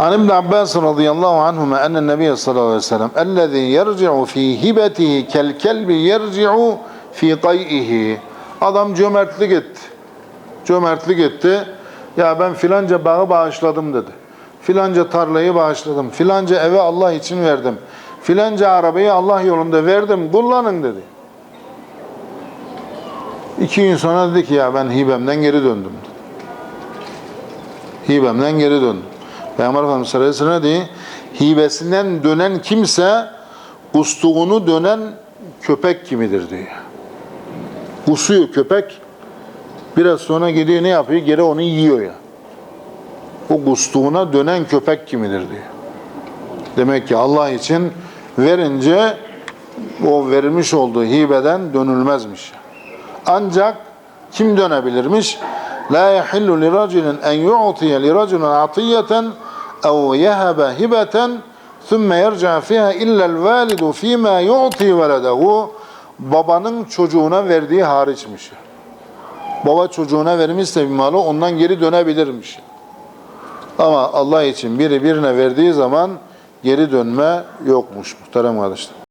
An İbn Abbas radıyallahu anhuma enne Nebiye sallallahu aleyhi ve sellem ellezî yerci'u fî hibetihi kel kelbi yerci'u fî tay'ihi. Adam cömertlik etti. Cömertlik etti. Ya ben filanca bağı bağışladım dedi. Filanca tarlayı bağışladım. Filanca eve Allah için verdim. Filanca arabayı Allah yolunda verdim. Kullanın dedi. İki gün sonra dedi ki ya ben hibemden geri döndüm. Dedi. Hibemden geri döndüm. Peygamber Efendimiz sallallahu aleyhi ve sellem dedi, hibesinden dönen kimse kustuğunu dönen köpek gibidir diyor. Kusuyor köpek, biraz sonra gidiyor ne yapıyor? Geri onu yiyor ya. O kustuğuna dönen köpek gibidir diyor. Demek ki Allah için verince o verilmiş olduğu hibeden dönülmezmiş. Ancak kim dönebilirmiş? La yahillu li raculin en yu'tiye li raculin atiyeten ev yehebe hibeten thumme yerca fiha illa el validu fima yu'ti veledehu babanın çocuğuna verdiği hariçmiş. Baba çocuğuna vermişse bir malı ondan geri dönebilirmiş. Ama Allah için biri birine verdiği zaman geri dönme yokmuş muhterem kardeşler.